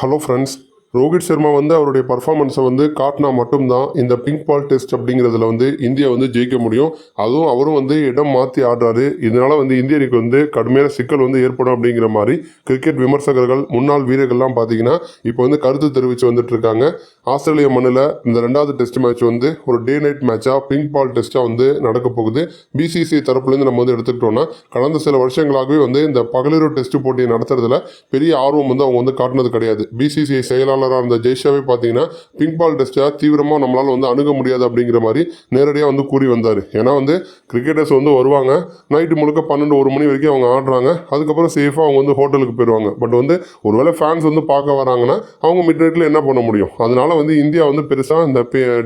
Hello friends Rohit Sharma வந்து அவருடைய பர்ஃபார்மன்ஸை வந்து காட்டினா மட்டும்தான் இந்த பிங்க் பால் டெஸ்ட் அப்படிங்கிறதுல வந்து இந்தியா வந்து ஜெயிக்க முடியும். அதுவும் அவரும் வந்து இடம் மாற்றி ஆடுறாரு. இதனால் வந்து இந்திய அணிக்கு வந்து கடுமையான சிக்கல் வந்து ஏற்படும் அப்படிங்கிற மாதிரி கிரிக்கெட் விமர்சகர்கள் முன்னாள் வீரர்கள்லாம் பார்த்தீங்கன்னா இப்போ வந்து கருத்து தெரிவித்து வந்துட்டு இருக்காங்க. ஆஸ்திரேலிய மண்ணில் இந்த ரெண்டாவது டெஸ்ட் மேட்ச் வந்து ஒரு டே நைட் மேட்சாக பிங்க் பால் டெஸ்ட்டாக வந்து நடக்க போகுது. பிசிசி தரப்புலேருந்து நம்ம வந்து எடுத்துக்கிட்டோம்னா கடந்த சில வருஷங்களாகவே வந்து இந்த பகலிரவு டெஸ்ட் போட்டியை நடத்துறதுல பெரிய ஆர்வம் வந்து அவங்க வந்து காட்டினது கிடையாது. பிசிசிஐ செயலாளராக இருந்த ஜெய்ஷாவே பார்த்தீங்கன்னா பிங்க் பால் டெஸ்ட்டை தீவிரமாக நம்மளால் வந்து அணுக முடியாது அப்படிங்கிற மாதிரி நேரடியாக வந்து கூறி வந்தார். ஏன்னா வந்து கிரிக்கெட்டர்ஸ் வந்து வருவாங்க. நைட்டு முழுக்க பன்னெண்டு ஒரு மணி வரைக்கும் அவங்க ஆடுறாங்க. அதுக்கப்புறம் சேஃபாக அவங்க வந்து ஹோட்டலுக்கு போயிடுவாங்க பட் வந்து ஒருவேளை ஃபேன்ஸ் வந்து பார்க்க வராங்கன்னா அவங்க மிட் நைட்டில் என்ன பண்ண முடியும்? அதனால வந்து இந்தியா வந்து பெருசாக இந்த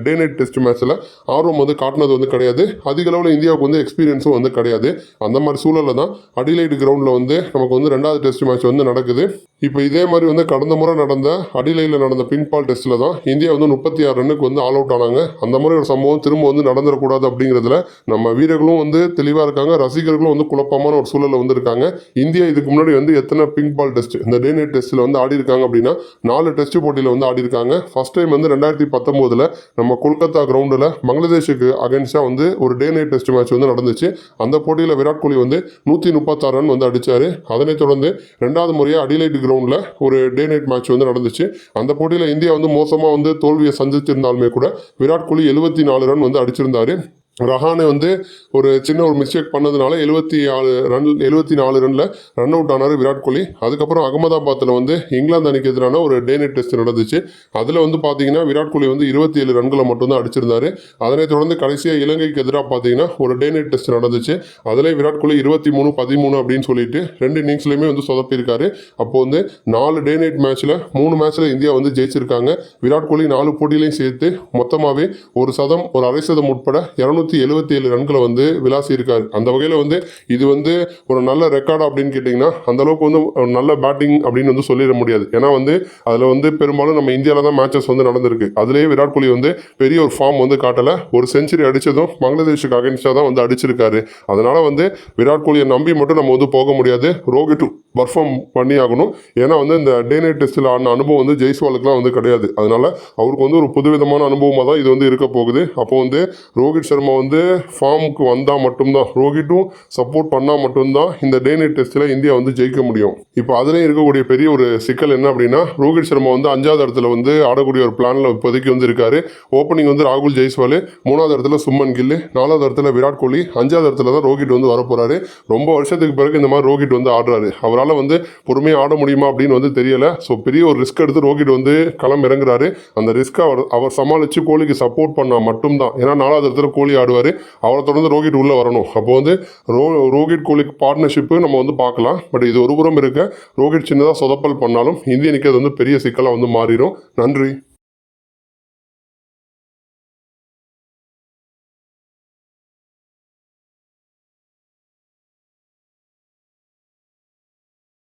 டே நைட் டெஸ்ட் மேட்ச்சில் ஆர்வம் வந்து காட்டினது வந்து கிடையாது. அதிக அளவில் இந்தியாவுக்கு வந்து எக்ஸ்பீரியன்ஸும் வந்து கிடையாது. அந்த மாதிரி சூழலில் தான் அடிலைட் கிரவுண்டில் வந்து நமக்கு வந்து ரெண்டாவது டெஸ்ட் மேட்ச் வந்து நடக்குது. இப்போ இதே மாதிரி வந்து கடந்த முறை நடந்த அடிலையில் நடந்த பின்பால் டெஸ்ட்டில் தான் இந்தியா வந்து முப்பத்தி ஆறு ரன்னுக்கு வந்து ஆல் அவுட் ஆனாங்க. அந்த மாதிரி ஒரு சம்பவம் திரும்ப வந்து நடந்துடக்கூடாது அப்படிங்கிறதுல நம்ம வீரர்களும் வந்து தெளிவாக இருக்காங்க. ரசிகர்களும் வந்து குழப்பமான ஒரு சூழலில் வந்து இருக்காங்க. இந்தியா இதுக்கு முன்னாடி வந்து எத்தனை பிங்க் பால் டெஸ்ட் இந்த டே நைட் டெஸ்ட்டில் வந்து ஆடி இருக்காங்க அப்படின்னா நாலு டெஸ்ட் போட்டியில் வந்து ஆடி இருக்காங்க. ஃபஸ்ட் ஃபஸ்ட் டைம் வந்து ரெண்டாயிரத்தி பத்தொம்போதில் நம்ம கொல்கத்தா கிரவுண்டில் பங்களாதேஷுக்கு அகேன்ஸ்டாக வந்து ஒரு டே நைட் டெஸ்ட் மேட்ச் வந்து நடந்துச்சு. அந்த போட்டியில் விராட் கோலி வந்து நூற்றி முப்பத்தாறு ரன் வந்து அடித்தார் அதனைத் தொடர்ந்து ரெண்டாவது முறையாக அடிலைட் கிரவுண்டில் ஒரு டே நைட் மேட்ச் வந்து நடந்துச்சு. அந்த போட்டியில் இந்தியா வந்து மோசமாக வந்து தோல்வியை சந்திச்சிருந்தாலுமே கூட விராட் கோலி எழுபத்தி நாலு ரன் வந்து அடிச்சிருந்தாரு. ரஹானே வந்து ஒரு சின்ன ஒரு மிஸ்டேக் பண்ணதுனால எழுபத்தி ஆறு ரன் எழுபத்தி நாலு ரனில் ரன் அவுட் ஆனார் விராட் கோலி. அதுக்கப்புறம் அகமதாபாத்தில் வந்து இங்கிலாந்து அணிக்கு எதிரான ஒரு டே நைட் டெஸ்ட் நடந்துச்சு. அதில் வந்து பார்த்தீங்கன்னா விராட் கோலி வந்து இருபத்தி ஏழு ரன்களை மட்டும்தான் அடிச்சிருந்தாரு. அதனைத் தொடர்ந்து கடைசியாக இலங்கைக்கு எதிராக பார்த்தீங்கன்னா ஒரு டே நைட் டெஸ்ட் நடந்துச்சு. அதில் விராட் கோலி இருபத்தி மூணு பதிமூணு அப்படின்னு சொல்லிட்டு ரெண்டு இன்னிங்ஸ்லையுமே வந்து சொதப்பியிருக்காரு. அப்போ வந்து நாலு டே நைட் மேட்ச்சில் மூணு மேட்ச்சில் இந்தியா வந்து ஜெயிச்சிருக்காங்க. விராட் கோலி நாலு போட்டியிலையும் சேர்த்து மொத்தமாகவே ஒரு சதம் ஒரு அரை சதம் உட்பட இரநூத்தி எழுபத்தி ஏழு ரன்களை வந்து விளாசி இருக்கார் அந்த வகையில் வந்து இது வந்து ஒரு நல்ல ரெக்கார்டு அப்படின்னு கேட்டிங்கன்னா அந்த அளவுக்கு வந்து ஒரு நல்ல பேட்டிங் அப்படின்னு வந்து சொல்லிட முடியாது. ஏன்னா வந்து அதில் வந்து பெரும்பாலும் நம்ம இந்தியாவில் தான் மேட்சஸ் வந்து நடந்திருக்கு. அதுலேயே விராட் கோலி வந்து பெரிய ஒரு ஃபார்ம் வந்து காட்டலை. ஒரு செஞ்சுரி அடித்ததும் பங்களாதேஷுக்கு அகேன்ஸ்டாக தான் வந்து அடிச்சிருக்காரு. அதனால் வந்து விராட் கோலியை நம்பி மட்டும் நம்ம வந்து போக முடியாது. ரோஹித் பர்ஃபார்ம் பண்ணி ஆகணும். ஏன்னா வந்து இந்த டே நைட் டெஸ்ட்டில் ஆன அனுபவம் வந்து ஜெய்ஸ்வாலுக்குலாம் வந்து கிடையாது. அதனால் அவருக்கு வந்து ஒரு புதுவிதமான அனுபவமாக தான் இது வந்து இருக்க போகுது. அப்போ வந்து ரோஹித் சர்மா வந்து ஃபார்முக்கு வந்தால் மட்டும்தான் ரோஹிட்டும் சப்போர்ட் பண்ணால் மட்டும்தான் இந்த டே நைட் டெஸ்ட்டில் இந்தியா வந்து ஜெயிக்க முடியும். இப்போ அதுலேயும் இருக்கக்கூடிய பெரிய ஒரு சிக்கல் என்ன அப்படின்னா ரோஹித் சர்மா வந்து அஞ்சாவது இடத்துல வந்து ஆடக்கூடிய ஒரு பிளானில் இப்போதைக்கு வந்து இருக்காரு. ஓப்பனிங் வந்து ராகுல் ஜெய்ஸ்வால் மூணாவது இடத்துல சும்மன் கில்லு நாலாவது இடத்துல விராட் கோலி அஞ்சாவது இடத்துல தான் ரோஹித் வந்து வரப்போகிறாரு ரொம்ப வருஷத்துக்கு பிறகு இந்த மாதிரி ரோஹித் வந்து ஆடுறாரு. அவரால் வந்து பொறுமையாக ஆட முடியுமா அப்படின்னு வந்து தெரியலை. ஸோ பெரிய ஒரு ரிஸ்க் எடுத்து ரோஹித் வந்து களம் இறங்குறாரு. அந்த ரிஸ்க்கை அவர் அவர் சமாளித்து கோலிக்கு சப்போர்ட் பண்ணால் மட்டும்தான். ஏன்னா நாலாவது இடத்துல கோலி ஆடுவார் அவரை தொடர்ந்து ரோஹித் உள்ளே வரணும். அப்போ வந்து ரோ ரோஹித் கோலிக்கு பார்ட்னர்ஷிப்பு நம்ம வந்து பார்க்கலாம். பட் இது ஒரு புறம் இருக்க. ரோஹித் சின்னதாக சொதப்பல் பண்ணாலும் இந்திய அணிக்கு அது வந்து பெரிய சிக்கலாக வந்து மாறிடும் நன்றி.